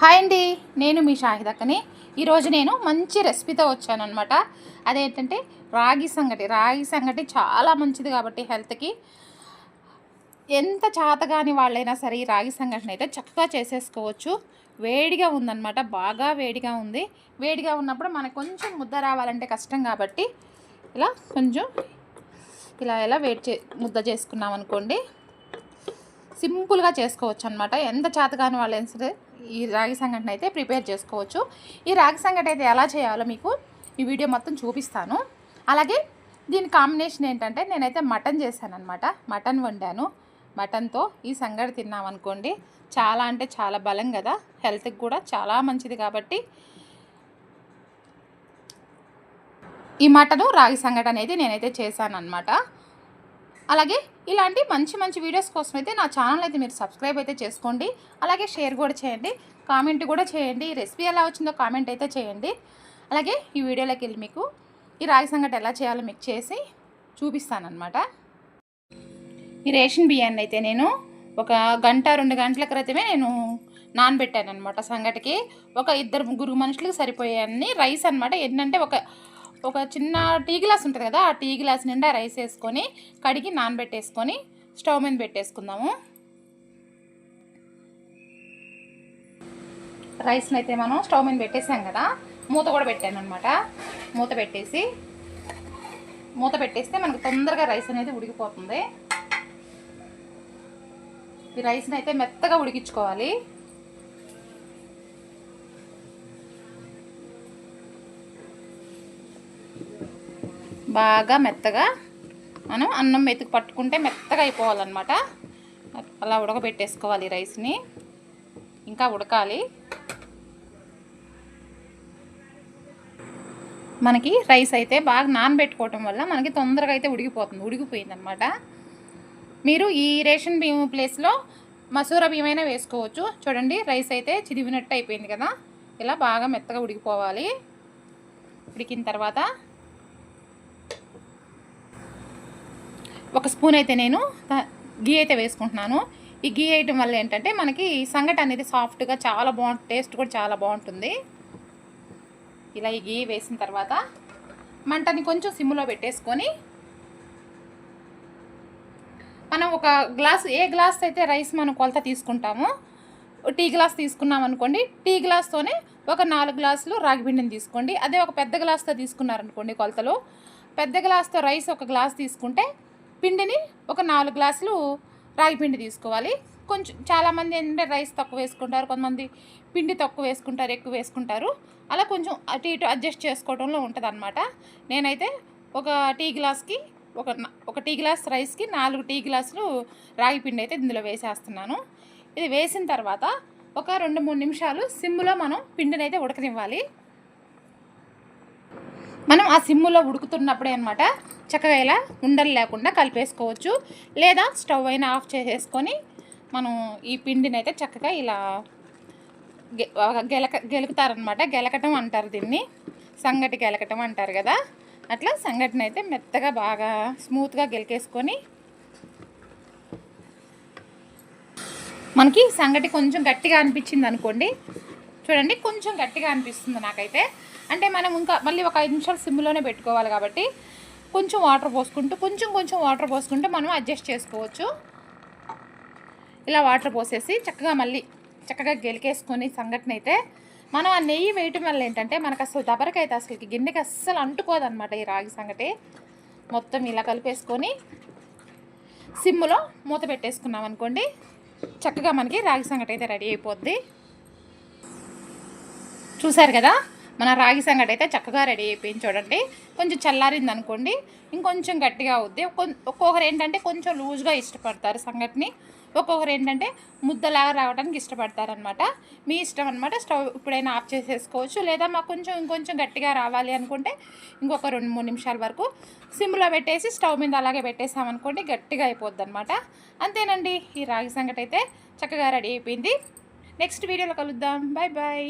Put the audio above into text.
Hi అండి నేను మీ షాహిదక్కని. ఈరోజు నేను మంచి రెసిపీతో వచ్చానమాట అదేంటంటే రాగి సంగటి. రాగి సంగటి చాలా మంచిది కాబట్టి హెల్త్కి. ఎంత చాతగాని వాళ్ళైనా సరే ఈ రాగి సంఘటన అయితే చక్కగా చేసేసుకోవచ్చు. వేడిగా ఉందన్నమాట. బాగా వేడిగా ఉంది. వేడిగా ఉన్నప్పుడు మనకు కొంచెం ముద్ద రావాలంటే కష్టం కాబట్టి ఇలా కొంచెం ఇలా ఇలా వేడి చే ముద్ద చేసుకున్నాం అనుకోండి సింపుల్గా చేసుకోవచ్చు అనమాట ఎంత చేతగాని వాళ్ళైనా సరే ఈ రాగి సంఘటన అయితే ప్రిపేర్ చేసుకోవచ్చు. ఈ రాగి సంఘటన అయితే ఎలా చేయాలో మీకు ఈ వీడియో మొత్తం చూపిస్తాను. అలాగే దీని కాంబినేషన్ ఏంటంటే నేనైతే మటన్ చేశానమాట మటన్ వండాను. మటన్తో ఈ సంగడి తిన్నామనుకోండి చాలా అంటే చాలా బలం కదా. హెల్త్కి కూడా చాలా మంచిది కాబట్టి ఈ మటను రాగి సంగటి అనేది నేనైతే చేశాను అనమాట అలాగే ఇలాంటి మంచి మంచి వీడియోస్ కోసం అయితే నా ఛానల్ అయితే మీరు సబ్స్క్రైబ్ అయితే చేసుకోండి. అలాగే షేర్ కూడా చేయండి. కామెంట్ కూడా చేయండి. రెసిపీ ఎలా వచ్చిందో కామెంట్ అయితే చేయండి. అలాగే ఈ వీడియోలోకి వెళ్ళి మీకు ఈ రాగి సంగటి ఎలా చేయాలో మీకు చేసి చూపిస్తానమాట ఈ రేషన్ బియ్యాన్ని అయితే నేను ఒక గంట రెండు గంటల క్రితమే నేను నానబెట్టాను అనమాట సంగటికి. ఒక ఇద్దరు ముగ్గురు మనుషులకు సరిపోయాన్ని రైస్ అనమాట ఏంటంటే ఒక ఒక చిన్న టీ గ్లాస్ ఉంటుంది కదా ఆ టీ గ్లాస్ నిండా రైస్ వేసుకొని కడిగి నానబెట్టేసుకొని స్టవ్ మీద పెట్టేసుకుందాము. రైస్ని అయితే మనం స్టవ్ మీద పెట్టేసాం కదా మూత కూడా పెట్టాను అనమాట మూత పెట్టేసి మూత పెట్టేస్తే మనకు తొందరగా రైస్ అనేది ఉడికిపోతుంది. ఈ రైస్ని అయితే మెత్తగా ఉడికించుకోవాలి. బాగా మెత్తగా మనం అన్నం మెతుకు పట్టుకుంటే మెత్తగా అయిపోవాలన్నమాట. అలా ఉడకబెట్టేసుకోవాలి రైస్ని. ఇంకా ఉడకాలి. మనకి రైస్ అయితే బాగా నానబెట్టుకోవటం వల్ల మనకి తొందరగా అయితే ఉడికిపోతుంది ఉడికిపోయిందనమాట మీరు ఈ రేషన్ బియ్యం ప్లేస్లో మసూర బియ్యమైనా వేసుకోవచ్చు. చూడండి రైస్ అయితే చిదివినట్టు అయిపోయింది కదా. ఇలా బాగా మెత్తగా ఉడికిపోవాలి. ఉడికిన తర్వాత ఒక స్పూన్ అయితే నేను గీ అయితే వేసుకుంటున్నాను. ఈ గీ వేయటం వల్ల ఏంటంటే మనకి సంగటి అనేది సాఫ్ట్గా చాలా బాగుంటుంది టేస్ట్ కూడా చాలా బాగుంటుంది. ఇలా ఈ గీ వేసిన తర్వాత మంటని కొంచెం సిమ్లో పెట్టేసుకొని మనం ఒక గ్లాస్ ఏ గ్లాస్ అయితే రైస్ మనం కొలత తీసుకుంటామో టీ గ్లాస్ తీసుకున్నాం అనుకోండి టీ గ్లాస్తోనే ఒక నాలుగు గ్లాసులు రాగి పిండిని తీసుకోండి. అదే ఒక పెద్ద గ్లాస్తో తీసుకున్నారనుకోండి కొలతలు పెద్ద గ్లాస్తో రైస్ ఒక గ్లాస్ తీసుకుంటే పిండిని ఒక నాలుగు గ్లాసులు రాగి పిండి తీసుకోవాలి. కొంచెం చాలామంది ఏంటంటే రైస్ తక్కువ వేసుకుంటారు కొంతమంది పిండి తక్కువ వేసుకుంటారు ఎక్కువ వేసుకుంటారు. అలా కొంచెం అటు ఇటు అడ్జస్ట్ చేసుకోవడంలో ఉంటుంది అనమాట నేనైతే ఒక టీ గ్లాస్కి ఒక ఒక టీ గ్లాస్ రైస్కి నాలుగు టీ గ్లాసులు రాగి పిండి అయితే ఇందులో వేసేస్తున్నాను. ఇది వేసిన తర్వాత ఒక రెండు మూడు నిమిషాలు సిమ్లో మనం పిండిని అయితే ఉడకనివ్వాలి. మనం ఆ సిమ్ములో ఉడుకుతున్నప్పుడే అనమాట చక్కగా ఇలా ఉండలు లేకుండా కలిపేసుకోవచ్చు. లేదా స్టవ్ అయినా ఆఫ్ చేసేసుకొని మనం ఈ పిండిని అయితే చక్కగా ఇలా గెలక గెలుకుతారనమాట గెలకటం అంటారు దీన్ని. సంగటి గెలకటం అంటారు కదా. అట్లా సంగటిని అయితే మెత్తగా బాగా స్మూత్గా గెలికేసుకొని మనకి సంగటి కొంచెం గట్టిగా అనిపించింది అనుకోండి చూడండి కొంచెం గట్టిగా అనిపిస్తుంది నాకైతే. అంటే మనం ఇంకా మళ్ళీ ఒక ఐదు నిమిషాలు సిమ్లోనే పెట్టుకోవాలి కాబట్టి కొంచెం వాటర్ పోసుకుంటూ కొంచెం కొంచెం వాటర్ పోసుకుంటూ మనం అడ్జస్ట్ చేసుకోవచ్చు. ఇలా వాటర్ పోసేసి చక్కగా మళ్ళీ చక్కగా గెలికేసుకొని సంఘటన అయితే మనం ఆ నెయ్యి వేయటం వల్ల ఏంటంటే మనకు అసలు దబరకైతే అసలు గిన్నెకి అస్సలు అంటుకోదనమాట ఈ రాగి సంగటి. మొత్తం ఇలా కలిపేసుకొని సిమ్లో మూత పెట్టేసుకున్నాం అనుకోండి చక్కగా మనకి రాగి సంగటి అయితే రెడీ అయిపోద్ది. చూసారు కదా? మన రాగి సంగటి అయితే చక్కగా రెడీ అయిపోయింది చూడండి. కొంచెం చల్లారింది అనుకోండి ఇంకొంచెం గట్టిగా అవుద్ది. ఒక్కొక్కరు ఏంటంటే కొంచెం లూజ్గా ఇష్టపడతారు సంగటిని. ఒక్కొక్కరు ఏంటంటే ముద్దలాగా రావడానికి ఇష్టపడతారనమాట మీ ఇష్టం అనమాట స్టవ్ ఇప్పుడైనా ఆఫ్ చేసేసుకోవచ్చు. లేదా మాకు కొంచెం ఇంకొంచెం గట్టిగా రావాలి అనుకుంటే ఇంకొక రెండు మూడు నిమిషాల వరకు సిమ్లో పెట్టేసి స్టవ్ మీద అలాగే పెట్టేసామనుకోండి గట్టిగా అయిపోద్ది అనమాట అంతేనండి. ఈ రాగి సంగటి అయితే చక్కగా రెడీ అయిపోయింది. నెక్స్ట్ వీడియోలో కలుద్దాం. Bye bye